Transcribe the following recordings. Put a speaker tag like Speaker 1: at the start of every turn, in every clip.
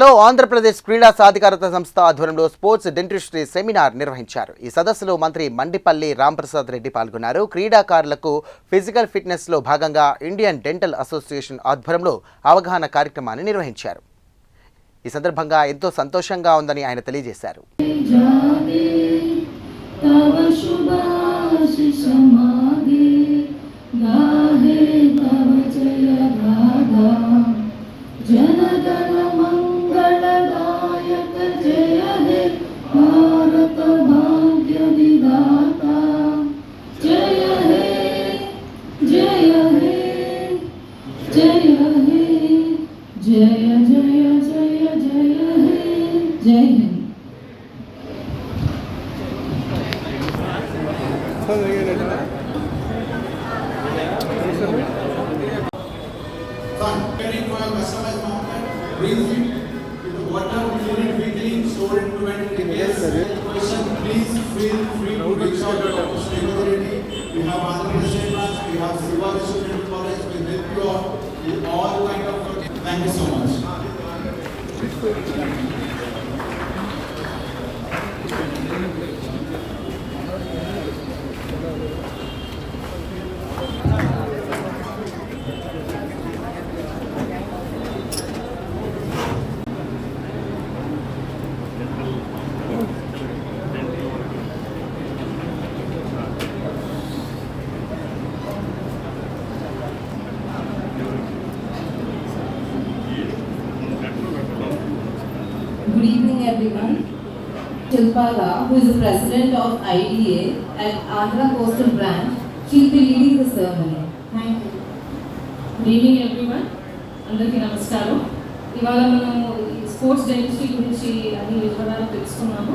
Speaker 1: లో ఆంధ్రప్రదేశ్ క్రీడా సాధికారత సంస్థ ఆధ్వర్యంలో స్పోర్ట్స్ డెంటిస్ట్రీ సెమినార్ నిర్వహించారు. ఈ సదస్సులో మంత్రి మండిపల్లి రాంప్రసాద్ రెడ్డి పాల్గొన్నారు. క్రీడాకారులకు ఫిజికల్ ఫిట్నెస్లో భాగంగా ఇండియన్ డెంటల్ అసోసియేషన్ ఆధ్వర్యంలో అవగాహన కార్యక్రమాన్ని నిర్వహించారు. ఈ సందర్భంగా ఎంతో సంతోషంగా ఉందని ఆయన తెలియజేశారు.
Speaker 2: Please feel free to reach out to. Srivadari. We have Andhra branch, we have Siva Vishnu College, we help you all kind of, thank you so much.
Speaker 3: Everyone. Shilpa who is the president of IDA at Andhra Coastal Branch, she'll be leading the ceremony. Thank you.
Speaker 4: Good evening everyone. అందరికీ నమస్కారం ఇవాళ మనము sports dentistry గురించి అన్ని వివరాలు తెలుసుకున్నాము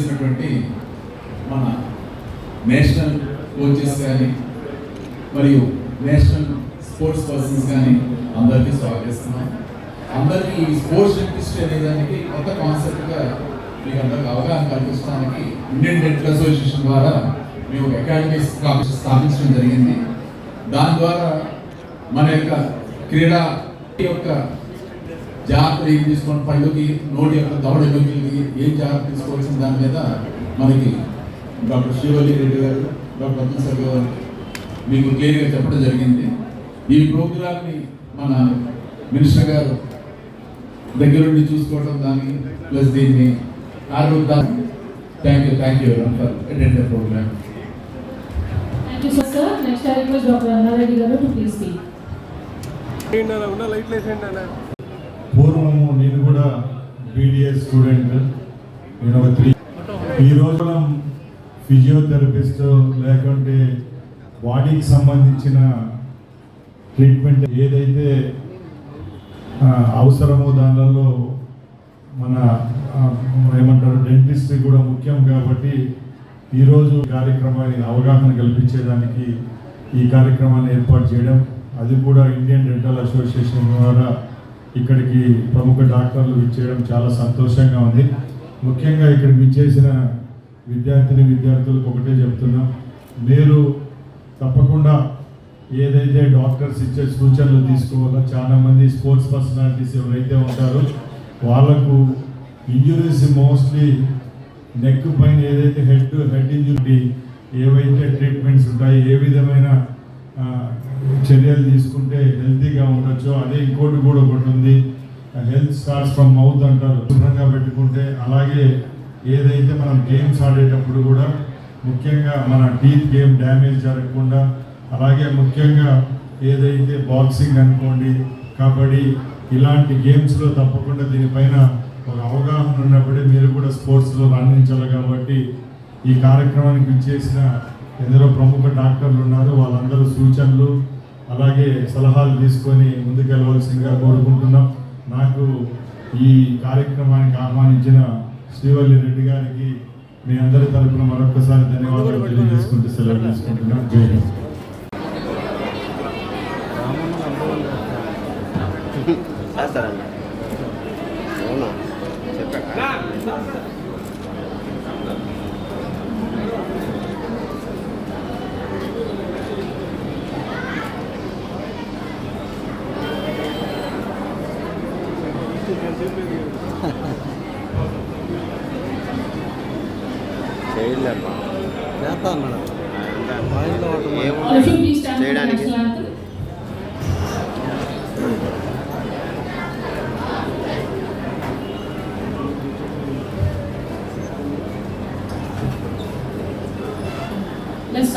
Speaker 5: చేసినటువంటి మన నేషనల్ కోచెస్ కానీ మరియు నేషనల్ స్పోర్ట్స్ పర్సన్స్ కానీ అందరికీ స్వాగతిస్తున్నాం అందరికీ ఈ స్పోర్ట్స్ డెంటిస్ట్ అనేదానికి కొత్త కాన్సెప్ట్గా మీకు అందరికి అవగాహన కల్పించడానికి ఇండియన్ డెంటల్ అసోసియేషన్ ద్వారా మేము అకాడమీ స్థాపించడం జరిగింది. దాని ద్వారా మన యొక్క క్రీడా యొక్క జాగ్రత్త ఏం తీసుకొని పళ్ళుకి నోటి యొక్క దవడ ఎలుకలకి ఏం జాగ్రత్త తీసుకోవాల్సిన దాని మీద మనకి డాక్టర్ శివల్లి రెడ్డి గారు డాక్టర్ అబ్దుల్ గారు మీకు క్లియర్గా చెప్పడం జరిగింది ఈ ప్రోగ్రామ్ని మన మినిస్టర్ గారు దగ్గర నుండి చూసుకోవడం దాన్ని ప్లస్ దీన్ని ఆరోగ్య thank you thank you for attend the program
Speaker 4: Thank you, sir. Next, I request Dr. Annareddy garu to please speak.
Speaker 6: ఏంటి అన్న ఉన్న లైట్లు వేసేయండి అన్న
Speaker 7: పూర్వము నేను కూడా బీడిఎస్ స్టూడెంట్ నేను ఒక త్రీ ఈ రోజు మనం ఫిజియోథెరపిస్ట్ లేకుంటే బాడీకి సంబంధించిన ట్రీట్మెంట్ ఏదైతే అవసరమో దానిలో మన ఏమంటారు డెంటిస్ట్ కూడా ముఖ్యం కాబట్టి ఈరోజు కార్యక్రమాన్ని అవగాహన కల్పించేదానికి ఈ కార్యక్రమాన్ని ఏర్పాటు చేయడం. అది కూడా ఇండియన్ డెంటల్ అసోసియేషన్ ద్వారా ఇక్కడికి ప్రముఖ డాక్టర్లు విచ్చేయడం చాలా సంతోషంగా ఉంది. ముఖ్యంగా ఇక్కడ విచ్చేసిన విద్యార్థిని విద్యార్థులకు ఒకటే చెప్తున్నా. మీరు తప్పకుండా ఏదైతే డాక్టర్స్ ఇచ్చే సూచనలు తీసుకోవాలో చాలా మంది స్పోర్ట్స్ పర్సనాలిటీస్ ఎవరైతే ఉంటారో వాళ్ళకు ఇంజురీస్ మోస్ట్లీ నెక్ పైన ఏదైతే హెడ్ హెడ్ ఇంజురీ ఏవైతే ట్రీట్మెంట్స్ ఉంటాయి ఏ విధమైన చర్యలు తీసుకుంటే హెల్తీగా ఉండొచ్చు. అదే ఇంకోటి కూడా ఒకటి ఉంది. హెల్త్ స్టార్ట్స్ ఫ్రమ్ మౌత్ అంటారు. శుభ్రంగా పెట్టుకుంటే అలాగే ఏదైతే మనం గేమ్స్ ఆడేటప్పుడు కూడా ముఖ్యంగా మన టీత్ గేమ్ డ్యామేజ్ జరగకుండా అలాగే ముఖ్యంగా ఏదైతే బాక్సింగ్ అనుకోండి కబడ్డీ ఇలాంటి గేమ్స్లో తప్పకుండా దీనిపైన ఒక అవగాహన ఉన్నప్పుడే మీరు కూడా స్పోర్ట్స్లో రాణించాలి కాబట్టి ఈ కార్యక్రమానికి చేసిన ఎందరో ప్రముఖ డాక్టర్లు ఉన్నారు. వాళ్ళందరూ సూచనలు అలాగే సలహాలు తీసుకొని ముందుకెళ్ళవలసిందిగా కోరుకుంటున్నాం. నాకు ఈ కార్యక్రమానికి ఆహ్వానించిన శ్రీవల్లి రెడ్డి గారికి మీ అందరి తరపున మరొకసారి ధన్యవాదాలు తెలియజేసుకుంటూ సెలవు తీసుకుంటున్నాం జై హింద్.
Speaker 8: చేయలేమ్మా
Speaker 6: చేస్తాను madam
Speaker 4: All of you please stand for the
Speaker 8: చేయడానికి
Speaker 4: national anthem. Let's